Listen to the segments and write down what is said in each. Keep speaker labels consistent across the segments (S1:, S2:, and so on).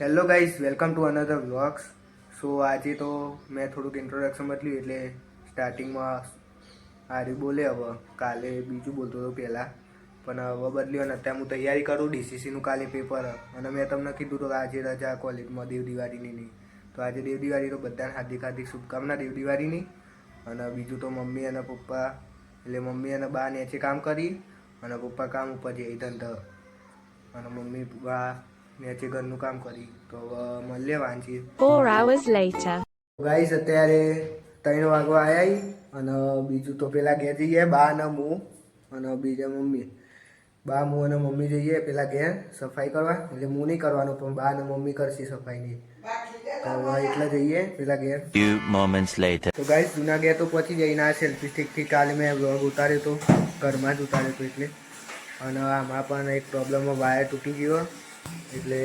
S1: Hello guys welcome to another vlogs so આજે તો મેં થોડુંક ઇન્ટ્રોડક્શન બદલ્યું એટલે સ્ટાર્ટિંગમાં આર્યું બોલે હવે. કાલે બીજું બોલતો હતો પહેલાં. પણ હવે બદલ્યું અને અત્યારે હું તૈયારી કરું ડીસીસીનું કાલે પેપર અને મેં તમને કીધું તો આજે રજા કોલેજમાં દેવ દિવાળીની. નહીં તો આજે દેવ દિવાળી તો બધાને હાર્દિક હાર્દિક શુભકામના દેવ દિવાળીની. અને બીજું તો મમ્મી અને પપ્પા, એટલે મમ્મી અને બા નેચે કામ કરી. અને પપ્પા કામ ઉપર જઈ ધંધો. અને મમ્મી, બા નેચે ઘરનું કામ કરી તો હવે મળીએ વાંચી
S2: ફોર hours later.
S1: ગાઈસ અત્યારે ત્રણ વાગવા આવ્યા અને બીજું તો પેલા ઘેર જઈએ બા અને હું અને બીજા મમ્મી. બા હું અને મમ્મી જઈએ પેલા ઘેર સફાઈ કરવા. એટલે હું નહીં કરવાનું પણ બા અને મમ્મી કરશે સફાઈની તો એટલા જઈએ પેલા ઘેર.
S3: Few moments later.
S1: તો ગાઈસ જૂના ઘેર તો પહોંચી જઈને આ સેલ્ફી સ્ટિકથી કાલે મેં વ્લોગ ઉતાર્યો તો. ઘરમાં જ ઉતાર્યો તો એટલે. અને આમાં પણ એક પ્રોબ્લેમમાં વાયર તૂટી ગયો. એટલે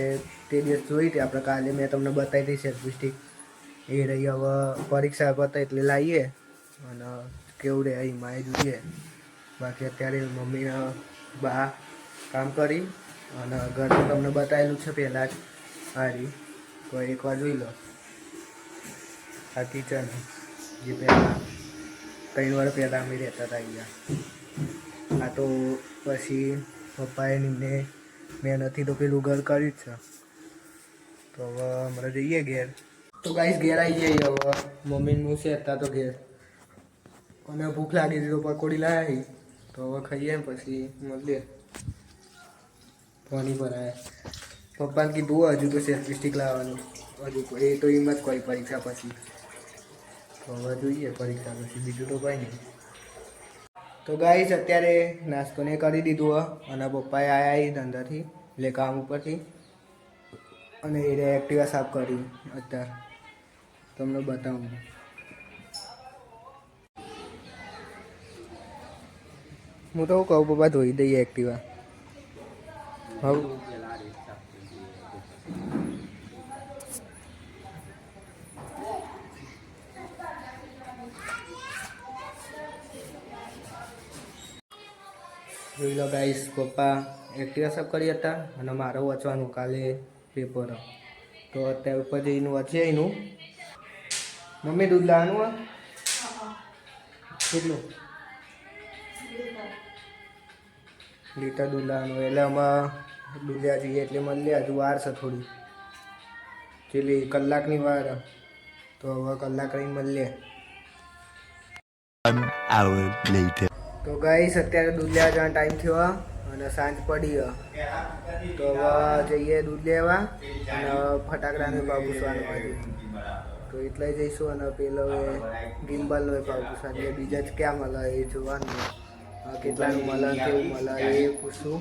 S1: તે દિવસ જોઈ હતી. આપણે કાલે મેં તમને બતાવી હતી સેલ્ફી સ્ટિક એ રહી હવે પરીક્ષા પતા એટલે લાવીએ અને કેવું રહે એમાં એ જોઈએ બાકી અત્યારે મમ્મીના બા કામ કરી અને ઘર તમને બતાવેલું છે પહેલાં જ. હારી. તો એકવાર જોઈ લો. આ કિચન જે પહેલાં ત્રણ વાર પહેલાં અમે રહેતા હતા અહીંયા. આ તો પછી પપ્પાએ નિમને મહેનતથી તો પેલું ઘર કર્યું જ છે. તો હવે હમણાં જઈએ ઘેર. તો ગાઈસ ઘેર આવી જઈએ હવે. મમ્મીને હું છે હતા તો ઘેર. અને ભૂખ લાગી હતી તો પકોડી લાવી. તો હવે ખાઈએ પછી મળીએ. પાણી ભરાય. પપ્પાને કીધું હજુ તો સેલ્ફી સ્ટિક લાવવાનું. હજુ એ તો એમ જ કોઈ પરીક્ષા પછી. તો હવે જોઈએ પરીક્ષા પછી. બીજું તો કંઈ નહીં. તો ગાઈસ અત્યારે નાસ્તોને કરી દીધું, હો. અને પપ્પાએ આવ્યા ધંધાથી, એટલે કામ ઉપરથી. અને એ એક્ટિવા સાફ કરી, અત્યારે. તમને બતાવું. હું તો કહું, પપ્પા ધોઈ દઈએ એક્ટિવા હવે. જોઈ લો ગાઈસ પપ્પા એક્ટિવા સાફ કરી હતા અને મારે વાંચવાનું કાલે પેપર તો અત્યારે ઉપર જઈને વાંચે એનું. મમ્મી, દૂધ લાવવાનું કેટલું? લીટર દૂધ લાવવાનું એટલે આમાં દૂધ જઈએ એટલે મળીએ હજુ વાર છે થોડી. કેટલી કલાકની વાર. તો હવે કલાક રહીને મળીએ. તો ગાઈસ અત્યારે દૂધ લેવા જવાનો ટાઈમ થયો અને સાંજ પડી. તો હવે જઈએ દૂધ લેવા, અને ફટાકડાને ભાવ પૂછવાનું બાજુ તો. એટલે જઈશું, અને પેલો ગિમ્બલનો ભાવ પૂછવા એટલે બીજા જ ક્યાં મળે, એ જોવાનું. કેટલાનું મળે, કેવું મળે, એ પૂછશું.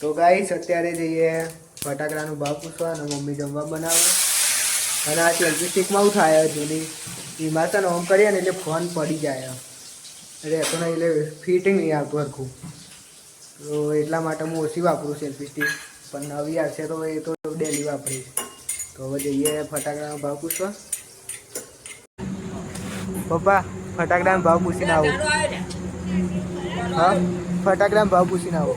S1: તો ગાઈશ અત્યારે જઈએ ફટાકડાનું ભાવ પૂછવા અને મમ્મી જમવા બનાવે. અને આ સેલ્ફી સ્ટિકમાં શું થાય જૂની એમાં છે ને ઓમ કરીએ ને એટલે ફોન પડી જાય રહેતો નહીં એટલે ફિટિંગ નહીં આવતું હરખું. તો એટલા માટે હું ઓછી વાપરું સેલ્ફી સ્ટિક પણ નવી આવશે તો એ તો ડેલી વાપરીશ. તો હવે જઈએ ફટાકડાનો ભાવ પૂછવા. પપ્પા ફટાકડાનો ભાવ પૂછીને આવો. હા? ફટાકડાનો ભાવ પૂછીને આવો.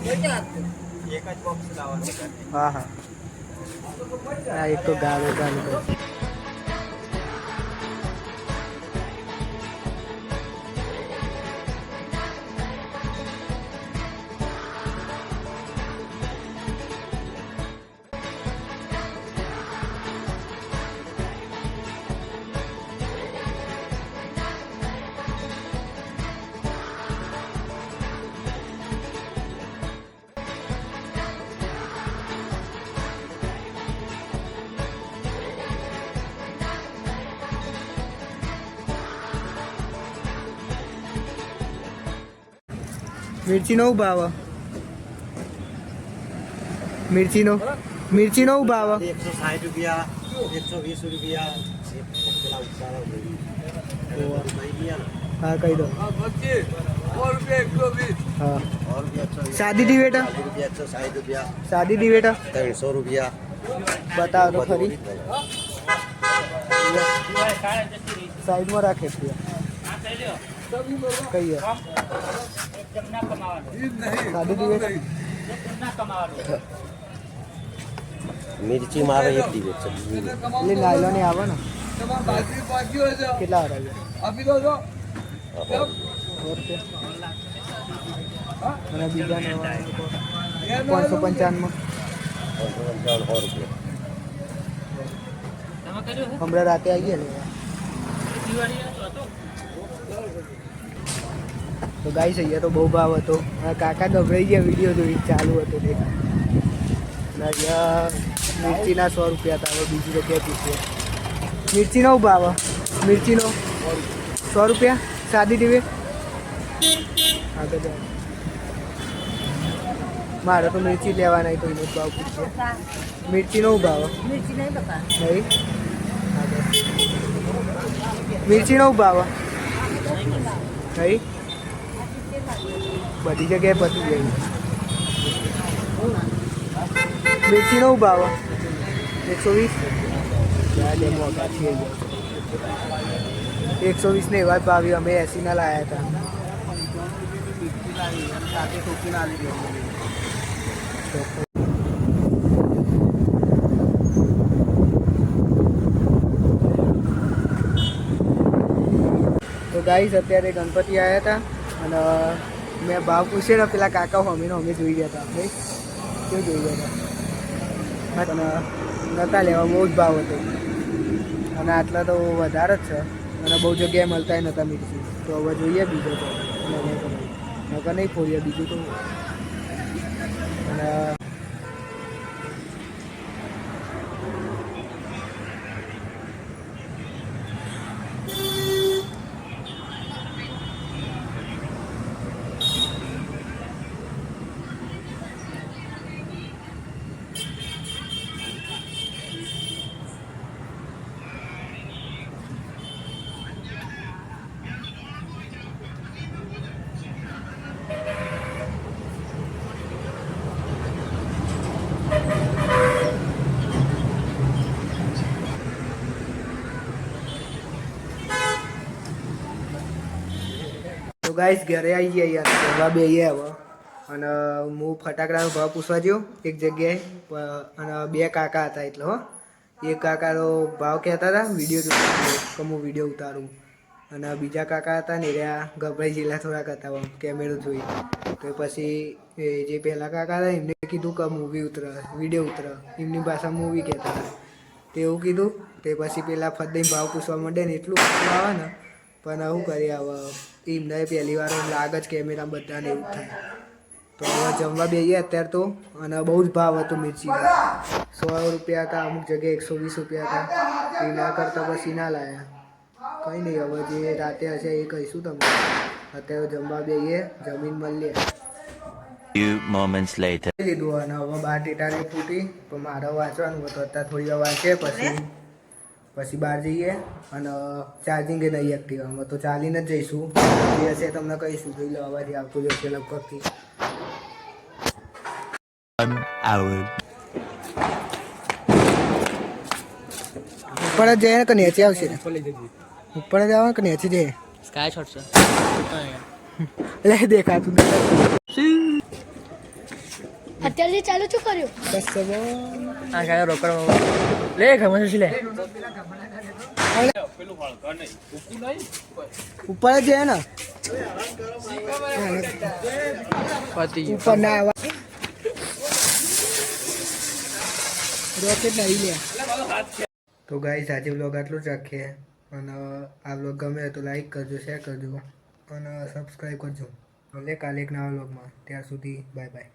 S1: હા હા. આ એક તો ગાળો ગાળો. કરે. મિર્ચીનો શું ભાવ મિર્ચીનો મિર્ચીનો શું ભાવ
S2: એકસો સાઠ રૂપિયા એકસો વીસ રૂપિયા પેલા ઉતારા ભાઈ ગયા
S1: હા કહી દો હા
S2: સો રૂપિયા એકસો
S1: સાદી ડિવેટા
S2: ચાલીસ રૂપિયા એકસો સાઠ રૂપિયા
S1: સાદી ડિવેટા
S2: મિરચી મારે એક દિવસ
S1: એટલે નાયલો ને આવે ને. કેટલા હરાવ્યા અને બીજા ને પાંચસો પંચાવનમાં
S2: સો રૂપિયા.
S1: હમણાં રાતે આવી ને. તો ગાઈ અહીંયા તો બહુ ભાવ હતો. કાકા ગભરાઈ ગયા વીડિયો જોઈ ચાલુ હતો તે અહીંયા મિર્ચીના સો રૂપિયા હતા હવે બીજી જગ્યાએ પૂછીએ. મિર્ચીનો ભાવ? મિર્ચીનો સો રૂપિયા? સાદી ટીવી? આગળ જાઓ. મારે તો મિર્ચી લેવાના તો એનો ભાવ પૂછો મિર્ચીનો ભાવ?
S4: મિર્ચી નહીં?
S1: નહીં મિર્ચીનો ભાવ? નહીં? બધી જગ્યાએ પતી ગઈ. મિર્ચીનો શું ભાવ એકસો વીસ. મોટા છીએ એકસો વીસને એવા જ ભાવી અમે એસીના લાયા હતા. તો ગાઈસ અત્યારે ગણપતિ આવ્યા હતા. અને, મેં ભાવ પૂછ્યો ને, પેલા કાકા હોમીનો અમે જોઈ ગયા હતા ભાઈ, કેવું જોઈ ગયા હતા અને નહોતા લેવા, બહુ જ ભાવ હતો. અને આટલા તો વધારે જ છે. અને બહુ જગ્યાએ મળતા નહોતા મિક્સી તો હવે જોઈએ બીજો તો. નહીં ફોડીએ બીજું તો. અને તો ગાઈસ ઘરે આવી ગયા યાર. ફરવા બે હવે. અને હું ફટાકડાનો ભાવ પૂછવા ગયો એક જગ્યાએ. અને બે કાકા હતા એટલે હો. એક કાકાનો ભાવ કહેતા હતા, વીડિયો કે હું વીડિયો ઉતારું. અને બીજા કાકા હતા ને રહ્યા ગભરાઈ જેલા થોડાક હતા કેમેરો જોઈ. તો પછી એ જે પહેલા કાકા હતા, એમને કીધું કે મૂવી ઉતર, વીડિયો ઉતર. એમની ભાષા મૂવી કહેતા હતા. તે એવું કીધું. તે પછી પેલા ફદ્દઈ ભાવ પૂછવા માંડે ને, એટલું આવે ને, પણ આવું કરી હવે એમને પહેલી વાર લાગે જ કેમેરા બધાને એવું થાય. તો હવે જમવા બેસીએ અત્યારે તો અને બહુ જ ભાવ હતો મિર્ચી સો રૂપિયા હતા અમુક જગ્યાએ એકસો વીસ રૂપિયા હતા. એના કરતાં પછી ના લાયા. કંઈ નહીં હવે જે રાતે હશે એ કહીશું તમને. અત્યારે જમવા બેસીએ જમીન મળીએ.
S3: Few moments later.
S1: લીધું અને હવે બાર ટેટાની ફૂટી પણ મારે વાંચવાનું હતું અત્યારે થોડી વાર વાંચીએ પછી પછી બહાર જઈએ અને ચાર્જિંગ એ નહીં એક્ટિવામાં તો ચાલીને જ જઈશું. જે હશે તમને કહીશું જોઈ લો અવાજ આવતું જશે લગભગથી. ઉપર જ જઈએ ને કે નીચે આવશે? ઉપર જ આવે કે નીચે જઈએ?
S4: સ્કાય શોટ છે.
S1: એટલે દેખાતું
S5: અત્યારથી ચાલુ શું કર્યું?
S1: કશું
S4: આ ગાયો રોકડ લે ઘરમાં શું લે.
S1: ઉપર જ ને.
S4: પતી
S1: ઉપર ના આવા. રોકેટ નહીં લે. તો ગાઈસ આજે બ્લોગ આટલું જ રાખીએ. અને આ બ્લોગ ગમે તો લાઈક કરજો શેર કરજો. અને સબસ્ક્રાઈબ કરજો. ભલે કાલે એક નવા બ્લોગમાં ત્યાં સુધી બાય બાય